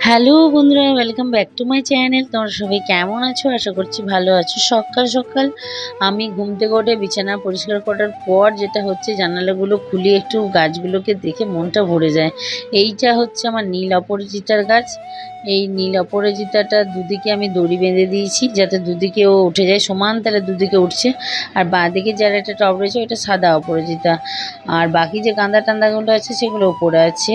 Hello বন্ধুরা welcome back to my channel তোমরা সবাই কেমন আছো? আশা করছি ভালো আছো। সকাল সকাল আমি ঘুম থেকে উঠে বিছানা পরিষ্কার করার পর যেটা হচ্ছে জানালাগুলো খুলে একটু গাছগুলোকে দেখে মনটা ভরে যায়। এইটা হচ্ছে আমার নীল অপরাজিতার গাছ। এই নীল অপরাজিতাটা দুদিকে আমি দড়ি বেঁধে দিয়েছি যাতে দুদিকে ও উঠে যায়। সমান তালে দুদিকে উঠছে। আর বাঁদিকে যার একটা টব রয়েছে ওটা সাদা অপরাজিতা। আর বাকি যে গাঁদা টান্দাগুলো আছে সেগুলো ওপরে আছে।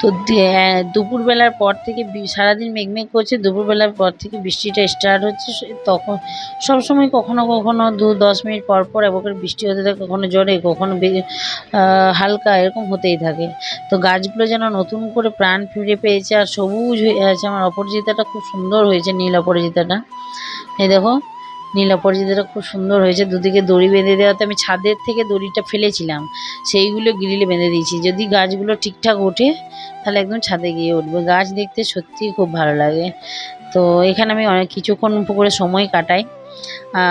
তো হ্যাঁ, দুপুরবেলার পর থেকে বি- সারাদিন মেঘমেঘ করছে, দুপুরবেলার পর থেকে বৃষ্টিটা স্টার্ট হচ্ছে তখন, সবসময় কখনো কখনো দু, দশ মিনিট পর পর একবার বৃষ্টি হতে থাকে, কখনো জ্বরে কখনো হালকা, এরকম হতেই থাকে। তো গাছগুলো যেন নতুন করে প্রাণ ফিরে পেয়েছে, আর সবুজ হয়ে আছে, আমার অপরাজিতাটা খুব সুন্দর হয়েছে, নীল অপরাজিতাটা। এই দেখো নীল অপরাজিতাটা খুব সুন্দর হয়েছে। দুদিকে দড়ি বেঁধে দেওয়াতে আমি ছাদের থেকে দড়িটা ফেলেছিলাম। সেইগুলো গ্রিলে বেঁধে দিয়েছি। যদি গাছগুলো ঠিকঠাক ওঠে, তাহলে একদম ছাদে গিয়ে উঠবে। গাছ দেখতে সত্যিই খুব ভালো লাগে। তো এখানে আমি অনেক কিছুক্ষণ করে সময় কাটাই।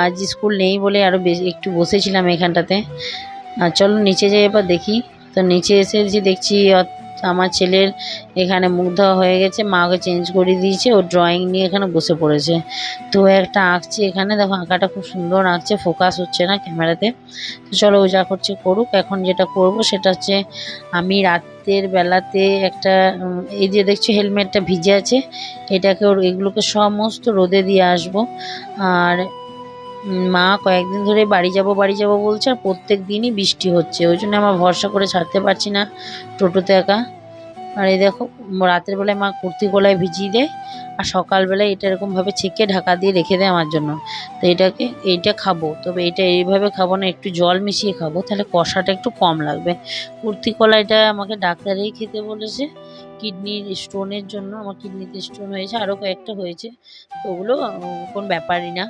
আজ স্কুল নেই বলে আরও একটু বসেছিলাম এখানটাতে। আর চলো নিচে যাই এবার দেখি। তো নিচে এসে যে দেখছি অ- আমার ছেলের এখানে মুখ ধোয়া হয়ে গেছে, মা ওকে চেঞ্জ করে দিয়েছে, ও ড্রয়িং নিয়ে এখানে বসে পড়েছে। তো একটা আঁকছে এখানে, দেখো আঁকাটা খুব সুন্দর আঁকছে ফোকাস হচ্ছে না ক্যামেরাতে। তো চলো ও যা করছে করুক, এখন যেটা করব সেটা হচ্ছে আমি রাতের বেলাতে একটা এই যে দেখছ হেলমেটটা ভিজে আছে, এটাকে ওর, এগুলোকে সমস্ত রোদে দিয়ে আসব। আর মা কয়েকদিন ধরে বাড়ি যাব বাড়ি যাব বলছে আর প্রত্যেক দিনই বৃষ্টি হচ্ছে। ওই জন্য আমার ভরসা করে ছাড়তে পারছি না টোটোতে একা। আর এই দেখো, রাতের বেলায় মা কুর্তি গলায় ভিজিয়ে দেয় আর সকালবেলায় এটা এরকমভাবে ছেঁকে ঢাকা দিয়ে রেখে দেয় আমার জন্য। তো এটাকে, এইটা খাব। তবে এটা এইভাবে খাব না, একটু জল মিশিয়ে খাব, তাহলে কষাটা একটু কম লাগবে। কুর্তি কলাইটা আমাকে ডাক্তারেই খেতে বলেছে। কিডনির স্টোনের জন্য, আমার কিডনিতে স্টোন হয়েছে আরও কয়েকটা হয়েছে। তো ওগুলো কোনো ব্যাপারই না।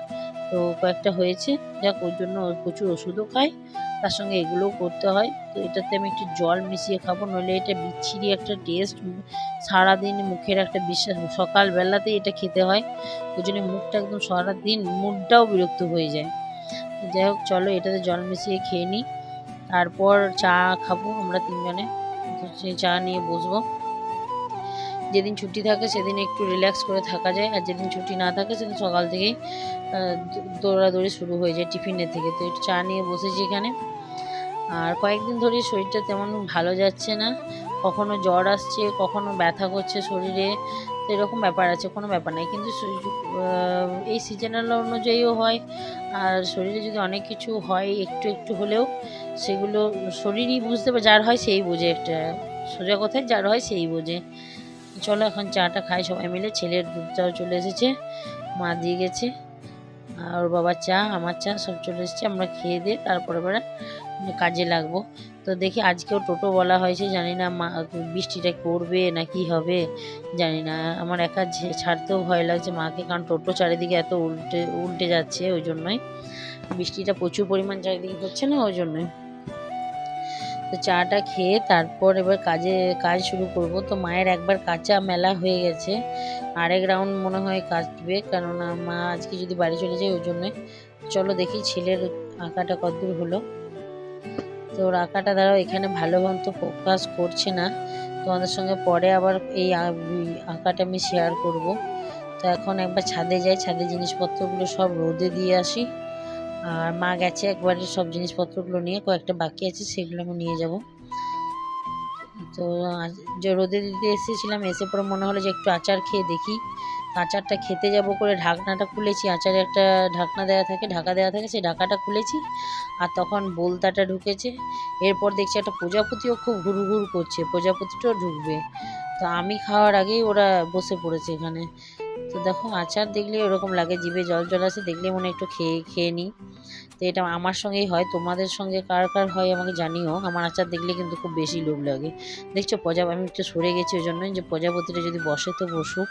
তো কয়েকটা হয়েছে। যাক, ওর জন্য প্রচুর ওষুধও খাই তার সঙ্গে এগুলোও করতে হয়। তো এটাতে আমি একটু জল মিশিয়ে খাব, নইলে এটা বিচ্ছিরি একটা টেস্ট সারাদিন মুখের একটা বিশ্বাস, সকালবেলাতেই এটা খেতে হয়। ওই জন্য মুখটা একদম সারাদিন মুডটাও বিরক্ত হয়ে যায়। যাই হোক, চলো এটাতে জল মিশিয়ে খেয়ে নিই। তারপর চা খাব আমরা তিনজনে। সেই চা নিয়ে বসবো। যেদিন ছুটি থাকে সেদিন একটু রিল্যাক্স করে থাকা যায় আর যেদিন ছুটি না থাকে সেদিন সকাল থেকেই দৌড়াদৌড়ি শুরু হয়ে যায় টিফিনের থেকে। তো একটু চা নিয়ে বসেছি এখানে। আর কয়েকদিন ধরে শরীরটা তেমন ভালো যাচ্ছে না। কখনো জ্বর আসছে, কখনো ব্যথা করছে শরীরে। তো এরকম ব্যাপার আছে, কোনো ব্যাপার নেই। কিন্তু এই সিজনাল অনুযায়ীও হয়। আর শরীরে যদি অনেক কিছু হয় একটু একটু হলেও, সেগুলো শরীরই বুঝতে পারে, যার হয় সেই বোঝে একটা। সোজা কথায় যার হয় সেই বোঝে। চলো, এখন চাটা খাই, সবাই মিলে। ছেলের দুধ চাও চলে এসেছে, মা দিয়ে গেছে। আর ওর বাবার চা, আমার চা, সব চলে এসেছে। আমরা খেয়ে দিয়ে তারপরে এবারে কাজে লাগবো। তো দেখি, আজকেও টোটো বলা হয়েছে, জানি না মা, বৃষ্টিটা করবে না কি হবে, জানি না। আমার একা ছাড়তেও ভয় লাগছে মাকে, কারণ টোটো চারিদিকে এত উল্টে উল্টে যাচ্ছে ওই জন্যই। বৃষ্টিটা প্রচুর পরিমাণ চারিদিকে হচ্ছে না, ওই জন্যই। তো চাটা খেয়ে তারপর এবার কাজে, কাজ শুরু করব। তো মায়ের একবার কাঁচা মেলা হয়ে গেছে। আরেক রাউন্ড মনে হয় কাটবে। কেননা মা আজকে যদি বাড়ি চলে যায়, ওই জন্যে। চলো দেখি ছেলের আঁকাটা কতদূর হলো। তো ওর আঁকাটা দ্বারাও এখানে ভালো মতো ফোকাস করছে না। তোমাদের সঙ্গে পরে আবার এই আঁকাটা আমি শেয়ার করব। তো এখন একবার ছাদে যাই ছাদে জিনিসপত্রগুলো সব রোদে দিয়ে আসি। আর মা গেছে একবারে সব জিনিসপত্রগুলো নিয়ে, কয়েকটা বাকি আছে, সেগুলো আমি নিয়ে যাব। তো যে রোদে দিতে এসেছিলাম, এসে পরে মনে হলো যে একটু আচার খেয়ে দেখি। আচারটা খেতে যাব করে ঢাকনাটা খুলেছি, আচারে একটা ঢাকনা দেওয়া থাকে, ঢাকা দেওয়া থাকে, সেই ঢাকাটা খুলেছি। আর তখন বোলতাটা ঢুকেছে, এরপর দেখছি একটা প্রজাপতিও খুব ঘুর ঘুর করছে, প্রজাপতিটাও ঢুকবে। তো আমি খাওয়ার আগেই ওরা বসে পড়েছে এখানে। তো দেখো আচার দেখলে ওরকম লাগে, জিভে জল জল আসে দেখলে মনে একটু খেয়ে খেয়ে নিই। তো এটা আমার সঙ্গেই হয়, তোমাদের সঙ্গে কার কার হয় আমাকে জানিও। আমার আচার দেখলে কিন্তু খুব বেশি লোভ লাগে। দেখছ প্রজাপ আমি একটু সরে গেছি ওই জন্যই যে প্রজাপতিটা যদি বসে তো বসুক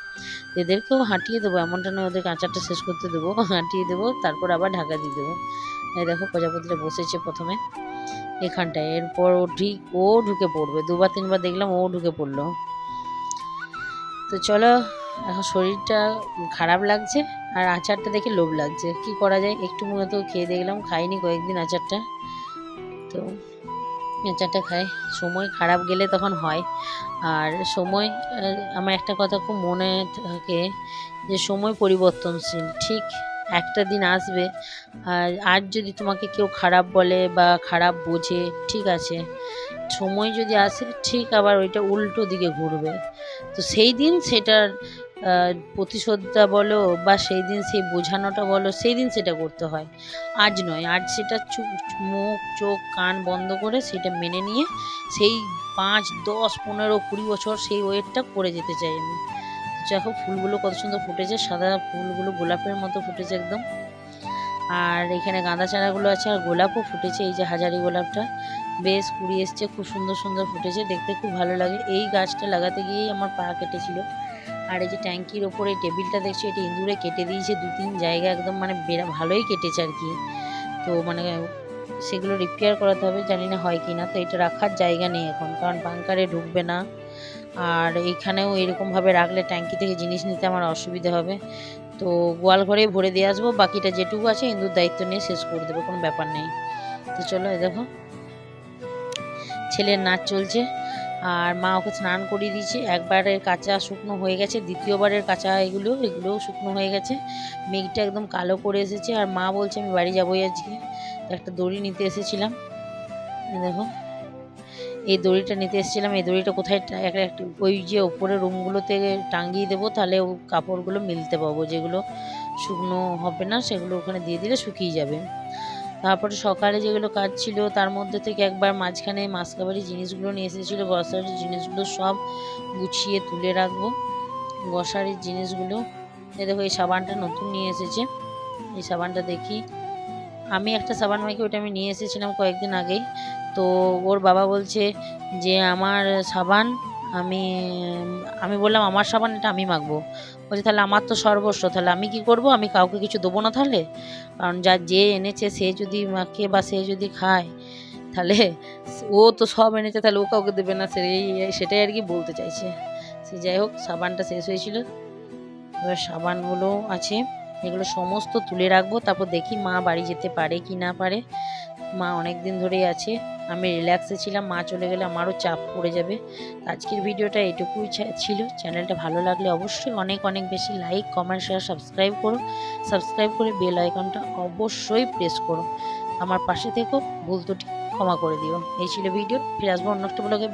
এদেরকেও হাঁটিয়ে দেবো, এমনটা নয়, ওদেরকে আচারটা শেষ করতে দেবো, হাঁটিয়ে দেবো, তারপর আবার ঢাকা দিয়ে দেবো। এই দেখো প্রজাপতিটা বসেছে প্রথমে এখানটায়, এরপর ও ঠিক ও ঢুকে পড়বে, দুবার তিনবার দেখলাম ও ঢুকে পড়ল। তো চলো এখন শরীরটা খারাপ লাগছে আর আচারটা দেখে লোভ লাগছে। কি করা যায়? একটু মতো খেয়ে দেখলাম, খাইনি কয়েকদিন আচারটা। তো আচারটা খাই। সময় খারাপ গেলে তখন হয়। আর সময় আমার একটা কথা খুব মনে থাকে যে সময় পরিবর্তনশীল। ঠিক একটা দিন আসবে, আর আজ যদি তোমাকে কেউ খারাপ বলে বা খারাপ বোঝে, ঠিক আছে। সময় যদি আসে, ঠিক আবার ওইটা উল্টো দিকে ঘুরবে। তো সেই দিন সেটার প্রতিশোধটা বলো বা সেই দিন সেই বোঝানোটা বলো, সেই দিন সেটা করতে হয়। আজ নয়, আজ সেটা মুখ, চোখ, কান বন্ধ করে সেটা মেনে নিয়ে সেই পাঁচ, দশ, পনেরো, কুড়ি বছর সেই ওয়েটটা করে যেতে চাই আমি। দেখো ফুলগুলো কত সুন্দর ফুটেছে, সাদা ফুলগুলো গোলাপের মতো ফুটেছে একদম। আর এখানে গাঁদা চারাগুলো আছে আর গোলাপও ফুটেছে, এই যে হাজারি গোলাপটা। বেশ কুড়ি এসছে, খুব সুন্দর সুন্দর ফুটেছে, দেখতে খুব ভালো লাগে। এই গাছটা লাগাতে গিয়েই আমার পা কেটেছিল। আর এই যে ট্যাঙ্কির ওপরে টেবিলটা দেখছি, এটা ইঁদুরে কেটে দিয়েছে দু তিন জায়গা একদম মানে বেড়া ভালোই কেটেছে আর কি। তো মানে সেগুলো রিপেয়ার করাতে হবে, জানি না হয় কি না তো এটা রাখার জায়গা নেই এখন, কারণ বাংকারে ঢুকবে না। আর এইখানেও এরকমভাবে রাখলে ট্যাঙ্কি থেকে জিনিস নিতে আমার অসুবিধা হবে। তো গোয়াল ঘরেই ভরে দিয়ে আসব, বাকিটা যেটুকু আছে ইন্দুর দায়িত্ব নিয়ে শেষ করে দেবো, কোনো ব্যাপার নেই। তো চলো দেখো। ছেলের নাচ চলছে। আর মা ওকে স্নান করিয়ে দিয়েছে। একবারের কাঁচা শুকনো হয়ে গেছে, দ্বিতীয়বারের কাঁচা এগুলো, এগুলোও শুকনো হয়ে গেছে। মেঘটা একদম কালো করে এসেছে আর মা বলছে, আমি বাড়ি যাবোই আজকে। একটা দড়ি নিতে এসেছিলাম। দেখো, এই দড়িটা নিতে এসেছিলাম। এই দড়িটা কোথায় একটা ওই যে ওপরে রুমগুলোতে টাঙ্গিয়ে দেবো, তাহলে ও কাপড়গুলো মিলতে পাবো। যেগুলো শুকনো হবে না, সেগুলো ওখানে দিয়ে দিলে শুকিয়ে যাবে। তারপরে সকালে যেগুলো কাজ ছিল, তার মধ্যে থেকে একবার মাঝখানে মাসকাবারি জিনিসগুলো নিয়ে এসেছিল গ্রসারির জিনিসগুলো সব গুছিয়ে তুলে রাখব। গ্রসারির জিনিসগুলো দেখো এই সাবানটা নতুন নিয়ে এসেছে। এই সাবানটা দেখি। আমি একটা সাবান মাইকে ওটা আমি নিয়ে এসেছিলাম কয়েকদিন আগেই। তো ওর বাবা বলছে যে, আমার সাবান আমি আমি বললাম, আমার সাবান এটা আমি মাখবো। বলছে, তাহলে আমার তো সর্বস্ব, তাহলে আমি কি করব? আমি কাউকে কিছু দেবো না তাহলে? কারণ যা, যে এনেছে, সে যদি মাখে বা সে যদি খায়, তাহলে ও তো সব এনেছে, তাহলে ও কাউকে দেবে না। সেটাই আর কি বলতে চাইছে। সে যাই হোক, সাবানটা শেষ হয়েছিল। এবার সাবানগুলো আছে, এগুলো সমস্ত তুলে রাখব। তারপর দেখি মা বাড়ি যেতে পারে কি না পারে। মা অনেক দিন ধরেই আছে। আমি রিল্যাক্সে ছিলাম, মা চলে গেলে আমারও চাপ পড়ে যাবে। আজকের ভিডিওটা এটুকুই ছিল। চ্যানেলটা ভালো লাগলে অবশ্যই অনেক অনেক বেশি লাইক কমেন্ট শেয়ার সাবস্ক্রাইব করো। সাবস্ক্রাইব করে বেল আইকনটা অবশ্যই প্রেস করো। আমার পাশে থেকেও ভুল ত্রুটি ক্ষমা করে দিও। এই ছিল ভিডিও ফিরে আসব অন্য একটা ব্লগে